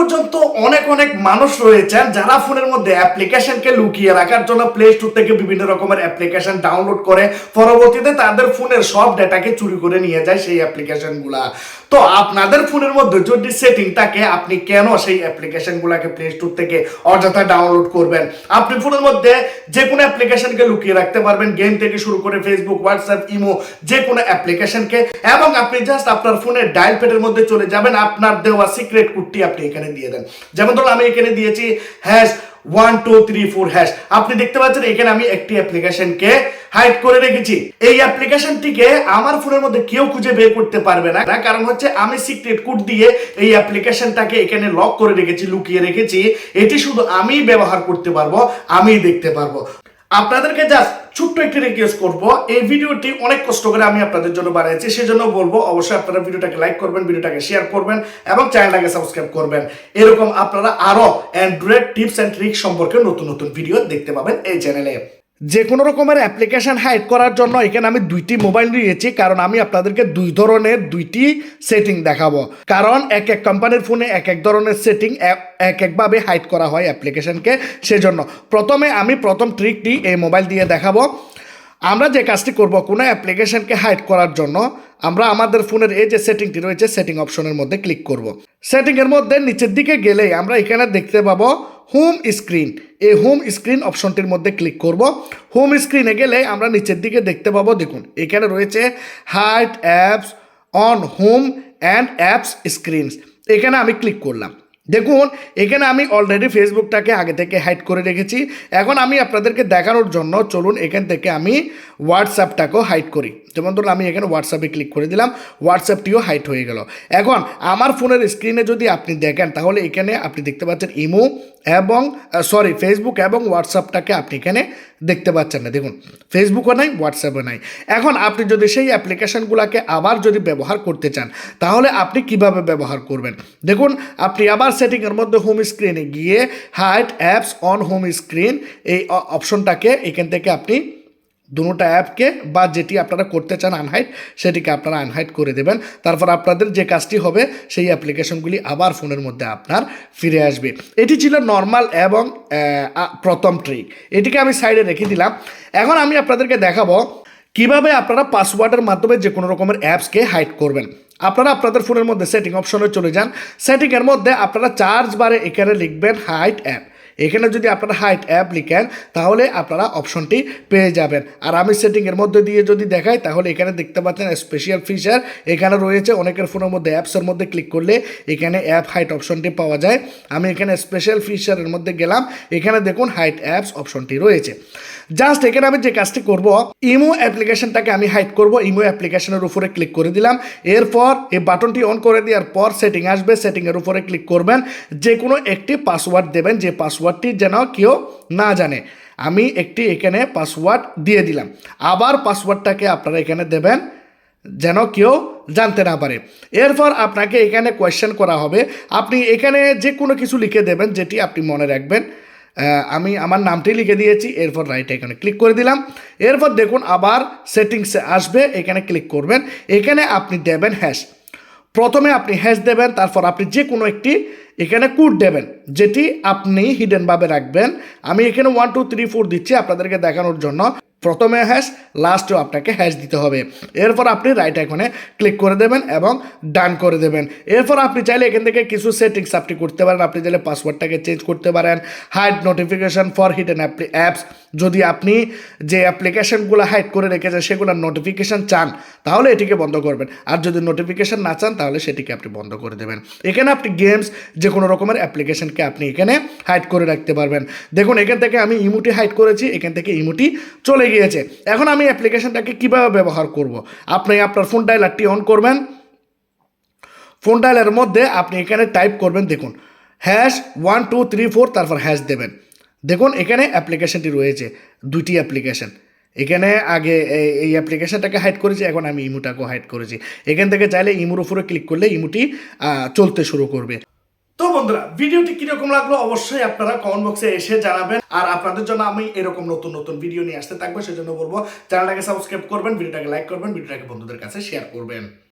পর্যন্ত অনেক অনেক মানুষ রয়েছেন যারা ফোনের মধ্যে অ্যাপ্লিকেশনকে লুকিয়ে রাখার জন্য প্লে স্টোর থেকে বিভিন্ন রকমের অ্যাপ্লিকেশন ডাউনলোড করে। পরবর্তীতে তাদের ফোনের সব ডেটাকে চুরি করে নিয়ে যায় সেই অ্যাপ্লিকেশনগুলা। তো আপনাদের ফোনের মধ্যে যদি সেটিং থাকে, আপনি কেন সেই অ্যাপ্লিকেশনগুলোকে প্লে স্টোর থেকে অযথা ডাউনলোড করবেন? আপনি ফোনের মধ্যে যে কোনো অ্যাপ্লিকেশনকে লুকিয়ে রাখতে পারবেন গেম থেকে শুরু করে ফেসবুক হোয়াটসঅ্যাপ ইমো যে কোনো অ্যাপ্লিকেশনকে এবং আপনি জাস্ট আপনার ফোনের ডায়াল প্যাডের মধ্যে চলে যাবেন, আপনার দেওয়া সিক্রেট কোডটি আপনি এখানে দিয়ে দেন। যেমন ধরুন আমি এখানে দিয়েছি hash one two three four hash আপনি দেখতে পাচ্ছেন এখানে আমি একটি অ্যাপ্লিকেশনকে হাইড করে রেখেছি। এই অ্যাপ্লিকেশনটিকে আমার ফোনের মধ্যে কেউ খুঁজে বের করতে পারবে না। কারণ হচ্ছে আমি সিক্রেট কোড দিয়ে এই অ্যাপ্লিকেশনটাকে এখানে লক করে রেখেছি, লুকিয়ে রেখেছি। এটি শুধু আমিই ব্যবহার করতে পারব, আমিই দেখতে পারব। আপনাদেরকে জাস্ট ছোট্ট একটি রিকোয়েস্ট করব। এই ভিডিওটি অনেক কষ্ট করে আমি আপনাদের জন্য বানিয়েছি, সেজন্য বলব অবশ্যই আপনারা ভিডিওটাকে লাইক করবেন, ভিডিওটাকে শেয়ার করবেন এবং চ্যানেলটাকে সাবস্ক্রাইব করবেন। এরকম আপনারা আরও অ্যান্ড্রয়েড টিপস অ্যান্ড ট্রিক সম্পর্কে নতুন নতুন ভিডিও দেখতে পাবেন এই চ্যানেলে যে কোনো রকমের অ্যাপ্লিকেশন হাইড করার জন্য এখানে আমি দুইটি মোবাইল নিয়েছি, কারণ আমি আপনাদেরকে দুই ধরনের, দুইটি সেটিং দেখাবো। কারণ এক এক কোম্পানির ফোনে এক এক ধরনের সেটিং এক একভাবে হাইড করা হয় অ্যাপ্লিকেশনকে সেজন্য। প্রথমে আমি প্রথম ট্রিকটি এই মোবাইল দিয়ে দেখাবো। আমরা যে কাজটি করব, কোনো অ্যাপ্লিকেশনকে হাইড করার জন্য আমরা আমাদের ফোনের এই যে সেটিংটি রয়েছে সেটিং অপশনের মধ্যে ক্লিক করব। সেটিংয়ের মধ্যে নিচের দিকে গেলেই আমরা এখানে দেখতে পাবো হোম স্ক্রিন এই হোম স্ক্রিন অপশনটির মধ্যে ক্লিক করব। হোম স্ক্রিনে গেলে আমরা নিচের দিকে দেখতে পাবো, দেখুন, এখানে রয়েছে hide apps on home and apps screens এখানে আমি ক্লিক করলাম। দেখুন, এখানে আমি অলরেডি ফেসবুকটাকে আগে থেকে হাইড করে রেখেছি। এখন আমি আপনাদেরকে দেখানোর জন্য চলুন এখান থেকে আমি হোয়াটসঅ্যাপটাকেও হাইড করি। যেমন ধরুন, আমি এখানে হোয়াটসঅ্যাপে ক্লিক করে দিলাম হোয়াটসঅ্যাপটিও হাইড হয়ে গেল। এখন, আমার ফোনের স্ক্রিনে যদি আপনি দেখেন, তাহলে এখানে আপনি দেখতে পাচ্ছেন ইমো এবং সরি ফেসবুক এবং হোয়াটসঅ্যাপটাকে আপনি এখানে দেখতে পাচ্ছেন না। দেখুন ফেসবুকও নাই হোয়াটসঅ্যাপও নাই। এখন আপনি যদি সেই অ্যাপ্লিকেশানগুলোকে আবার যদি ব্যবহার করতে চান, তাহলে আপনি কীভাবে ব্যবহার করবেন? দেখুন, আপনি আবার সেটিংয়ের মধ্যে হোম স্ক্রিনে গিয়ে hide apps on home screen এই অপশনটাকে এখান থেকে আপনি দুটা অ্যাপকে বা যেটি আপনারা করতে চান আনহাইট সেটিকে আপনারা আনহাইট করে দেবেন। তারপর আপনাদের যে কাজটি হবে, সেই অ্যাপ্লিকেশনগুলি আবার ফোনের মধ্যে আপনার ফিরে আসবে। এটি ছিল নর্মাল এবং প্রথম ট্রিক এটিকে আমি সাইডে রেখে দিলাম। এখন আমি আপনাদেরকে দেখাবো কীভাবে আপনারা পাসওয়ার্ডের মাধ্যমে যে কোনো রকমের অ্যাপসকে হাইড করবেন। আপনারা আপনাদের ফোনের মধ্যে সেটিং অপশনে চলে যান। সেটিংয়ের মধ্যে আপনারা চার্জ বারে এখানে লিখবেন হাইট অ্যাপ এখানে যদি আপনারা হাইট অ্যাপ লিখেন তাহলে আপনারা অপশনটি পেয়ে যাবেন। আর আমি সেটিংয়ের মধ্যে দিয়ে যদি দেখাই, তাহলে এখানে দেখতে পাচ্ছেন স্পেশাল ফিচার এখানে রয়েছে অনেকের ফোনের মধ্যে অ্যাপসের মধ্যে ক্লিক করলে এখানে অ্যাপ হাইট অপশনটি পাওয়া যায়। আমি এখানে স্পেশাল ফিচারের মধ্যে গেলাম। এখানে দেখুন হাইট অ্যাপস অপশনটি রয়েছে। জাস্ট এখানে আমি যে কাজটি করব ইমো অ্যাপ্লিকেশনটাকে আমি হাইট করব। ইমো অ্যাপ্লিকেশনের উপরে ক্লিক করে দিলাম। এরপর এই বাটনটি অন করে দেওয়ার পর সেটিং আসবে। সেটিংয়ের উপরে ক্লিক করবেন। যে কোনো একটি পাসওয়ার্ড দেবেন। যে পাসওয়ার্ডটি যেন কেউ না জানে। আমি একটি এখানে পাসওয়ার্ড দিয়ে দিলাম। আবার পাসওয়ার্ডটাকে আপনারা এখানে দেবেন যেন কেউ জানতে না পারে। এরপর আপনাকে এখানে কোয়েশ্চেন করা হবে। আপনি এখানে যে কোনো কিছু লিখে দেবেন যেটি আপনি মনে রাখবেন। আমি আমার নামটি লিখে দিয়েছি, এরপর রাইট এখানে ক্লিক করে দিলাম। এরপর দেখুন আবার সেটিংসে আসবে, এখানে ক্লিক করবেন। এখানে আপনি দেবেন হ্যাশ প্রথমে আপনি হ্যাশ দেবেন, তারপর আপনি যে কোনো একটি এখানে কুট দেবেন, যেটি আপনি হিডেনভাবে রাখবেন। আমি এখানে ওয়ান টু থ্রি ফোর দিচ্ছি আপনাদেরকে দেখানোর জন্য। প্রথমে হ্যাশ লাস্টেও আপনাকে হ্যাশ দিতে হবে। এরপর আপনি রাইট আইকনে ক্লিক করে দেবেন এবং ডান করে দেবেন। এরপর আপনি চাইলে এখান থেকে কিছু সেটিংস আপনি করতে পারেন। আপনি চাইলে পাসওয়ার্ডটাকে চেঞ্জ করতে পারেন। Hide notification for hidden apps যদি আপনি যে অ্যাপ্লিকেশনগুলো হাইড করে রেখেছেন সেগুলোর নোটিফিকেশান চান, তাহলে এটিকে বন্ধ করবেন। আর যদি নোটিফিকেশান না চান, তাহলে সেটিকে আপনি বন্ধ করে দেবেন। এখানে আপনি গেমস যে কোনো রকমের অ্যাপ্লিকেশনকে আপনি এখানে হাইড করে রাখতে পারবেন। দেখুন, এখান থেকে আমি ইমুটি হাইড করেছি, এখান থেকে ইমুটি চলে গিয়েছে। এখন আমি অ্যাপ্লিকেশনটাকে কীভাবে ব্যবহার করব? আপনি আপনার ফোন ডায়লারটি অন করবেন। ফোন ডায়ালের মধ্যে আপনি এখানে টাইপ করবেন, দেখুন hash one two three four তারপর হ্যাশ দেবেন। দেখুন, এখানে অ্যাপ্লিকেশনটি রয়েছে দুটি অ্যাপ্লিকেশন এখানে আগে এই- অ্যাপ্লিকেশনটাকে হাইড করেছি, এখন আমি ইমুটাকেও হাইড করেছি। এখান থেকে চাইলে ইমুর উপরে ক্লিক করলে ইমুটি চলতে শুরু করবে। বন্ধুরা, ভিডিওটি কীরকম লাগল অবশ্যই আপনারা কমেন্ট বক্সে এসে জানাবেন। আর আপনাদের জন্য আমি এরকম নতুন নতুন ভিডিও নিয়ে আসতে থাকব, সেজন্য বলব, চ্যানেলটাকে সাবস্ক্রাইব করবেন, ভিডিওটাকে লাইক করবেন, ভিডিওটাকে বন্ধুদের কাছে শেয়ার করবেন।